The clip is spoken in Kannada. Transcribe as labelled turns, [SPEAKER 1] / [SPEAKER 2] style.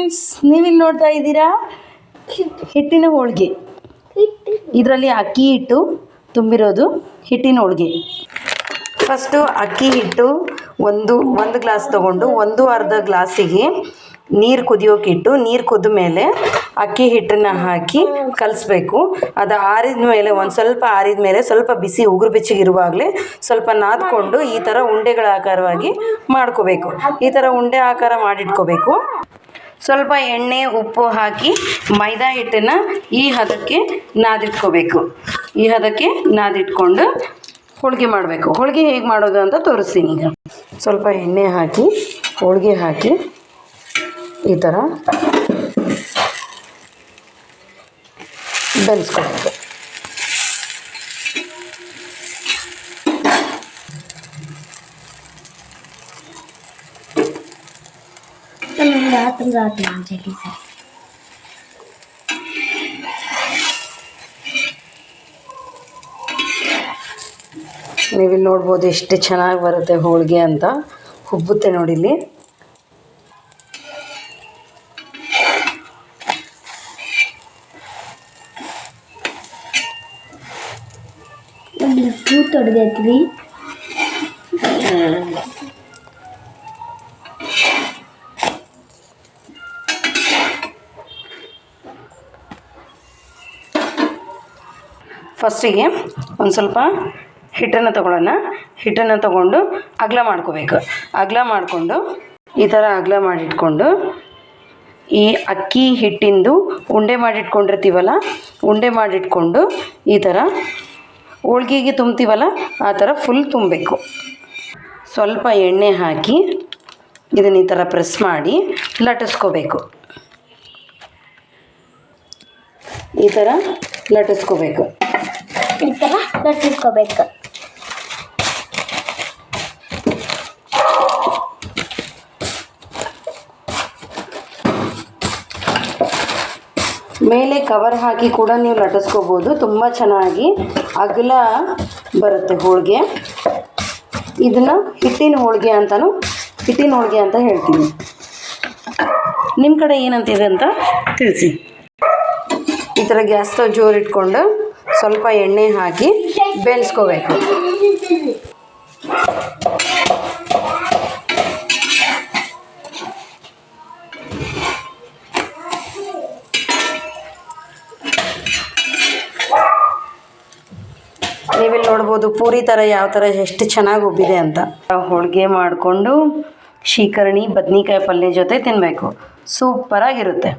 [SPEAKER 1] ಫ್ರೆಂಡ್ಸ್ ನೀವಿಲ್ಲಿ ನೋಡ್ತಾ ಇದ್ದೀರಾ? ಹಿಟ್ಟಿನ ಹೋಳಿಗೆ. ಇದರಲ್ಲಿ ಅಕ್ಕಿ ಹಿಟ್ಟು ತುಂಬಿರೋದು ಹಿಟ್ಟಿನ ಹೋಳಿಗೆ. ಫಸ್ಟು ಅಕ್ಕಿ ಹಿಟ್ಟು ಒಂದು ಒಂದು ಗ್ಲಾಸ್ ತೊಗೊಂಡು ಒಂದು ಅರ್ಧ ಗ್ಲಾಸಿಗೆ ನೀರು ಕುದಿಯೋಕ್ಕಿಟ್ಟು ನೀರು ಕುದ್ದ ಮೇಲೆ ಅಕ್ಕಿ ಹಿಟ್ಟನ್ನು ಹಾಕಿ ಕಲಿಸ್ಬೇಕು. ಅದು ಆರಿದ ಮೇಲೆ ಒಂದು ಸ್ವಲ್ಪ ಆರಿದ ಮೇಲೆ ಸ್ವಲ್ಪ ಬಿಸಿ ಉಗುರು ಬೆಚ್ಚಗಿರುವಾಗಲೇ ಸ್ವಲ್ಪ ನಾದ್ಕೊಂಡು ಈ ಥರ ಉಂಡೆಗಳ ಆಕಾರವಾಗಿ ಮಾಡ್ಕೋಬೇಕು. ಈ ಥರ ಉಂಡೆ ಆಕಾರ ಮಾಡಿಟ್ಕೋಬೇಕು. ಸ್ವಲ್ಪ ಎಣ್ಣೆ, ಉಪ್ಪು ಹಾಕಿ ಮೈದಾ ಹಿಟ್ಟನ್ನು ಈ ಹದಕ್ಕೆ ನಾದಿಟ್ಕೋಬೇಕು. ಈ ಹದಕ್ಕೆ ನಾದಿಟ್ಕೊಂಡು ಹೋಳಿಗೆ ಮಾಡಬೇಕು. ಹೋಳಿಗೆ ಹೇಗೆ ಮಾಡೋದು ಅಂತ ತೋರಿಸ್ತೀನಿ ಈಗ. ಸ್ವಲ್ಪ ಎಣ್ಣೆ ಹಾಕಿ, ಹೋಳಿಗೆ ಹಾಕಿ ಈ ಥರ ಬೆಳೆಸ್ಕೊಬೇಕು
[SPEAKER 2] ನಮ್ಗೆ ಆತಂದ್ರೆ ಆತು ನಮ್ಮ ಸರ್.
[SPEAKER 1] ನೀವಿಲ್ಲಿ ನೋಡ್ಬೋದು ಎಷ್ಟು ಚೆನ್ನಾಗಿ ಬರುತ್ತೆ ಹೋಳಿಗೆ ಅಂತ. ಹುಬ್ಬುತ್ತೆ
[SPEAKER 2] ನೋಡಿಲ್ಲಿ ಕೂತು ಹೊಡೆದೈತ್ರಿ
[SPEAKER 1] ಫಸ್ಟಿಗೆ ಒಂದು ಸ್ವಲ್ಪ ಹಿಟ್ಟನ್ನು ತಗೊಳ್ಳೋಣ. ಹಿಟ್ಟನ್ನು ತಗೊಂಡು ಅಗಲ ಮಾಡ್ಕೋಬೇಕು. ಅಗಲ ಮಾಡಿಕೊಂಡು ಈ ಥರ ಅಗಲ ಮಾಡಿಟ್ಕೊಂಡು ಈ ಅಕ್ಕಿ ಹಿಟ್ಟಿಂದು ಉಂಡೆ ಮಾಡಿಟ್ಕೊಂಡಿರ್ತೀವಲ್ಲ, ಉಂಡೆ ಮಾಡಿಟ್ಕೊಂಡು ಈ ಥರ ಹೋಳ್ಗೆಗೆ ತುಂಬ್ತೀವಲ್ಲ, ಆ ಥರ ಫುಲ್ ತುಂಬಬೇಕು. ಸ್ವಲ್ಪ ಎಣ್ಣೆ ಹಾಕಿ ಇದನ್ನ ಈ ಥರ ಪ್ರೆಸ್ ಮಾಡಿ ಲಟ್ಟಿಸ್ಕೋಬೇಕು. ಈ ಥರ ಲಟ್ಟಿಸ್ಕೋಬೇಕು.
[SPEAKER 2] ಈ ಥರ ಲಟ್ಟಿಸ್ಕೋಬೇಕು
[SPEAKER 1] ಮೇಲೆ ಕವರ್ ಹಾಕಿ ಕೂಡ ನೀವು ಲಟ್ಟಿಸ್ಕೋಬೋದು. ತುಂಬ ಚೆನ್ನಾಗಿ ಅಗಲ ಬರುತ್ತೆ ಹೋಳಿಗೆ. ಇದನ್ನು ಹಿಟ್ಟಿನ ಹೋಳಿಗೆ ಅಂತಲೂ ಹಿಟ್ಟಿನ ಹೋಳಿಗೆ ಅಂತ ಹೇಳ್ತೀನಿ. ನಿಮ್ಮ ಕಡೆ ಏನಂತಿದೆ ಅಂತ ತಿಳಿಸಿ. ಈ ಥರ ಗ್ಯಾಸ್ ಸ್ಟವ್ ಜೋರು ಇಟ್ಕೊಂಡು ಸ್ವಲ್ಪ ಎಣ್ಣೆ ಹಾಕಿ ಬೇಯಿಸ್ಕೋಬೇಕು ನೀವಿಲ್ಲಿ ನೋಡ್ಬೋದು ಪೂರಿ ಥರ ಯಾವ ಥರ ಎಷ್ಟು ಚೆನ್ನಾಗಿ ಉಬ್ಬಿದೆ ಅಂತ. ಹೋಳಿಗೆ ಮಾಡಿಕೊಂಡು ಶೀಕರಣಿ ಬದ್ನಿಕಾಯಿ ಪಲ್ಯ ಜೊತೆ ತಿನ್ನಬೇಕು ಸೂಪರಾಗಿರುತ್ತೆ.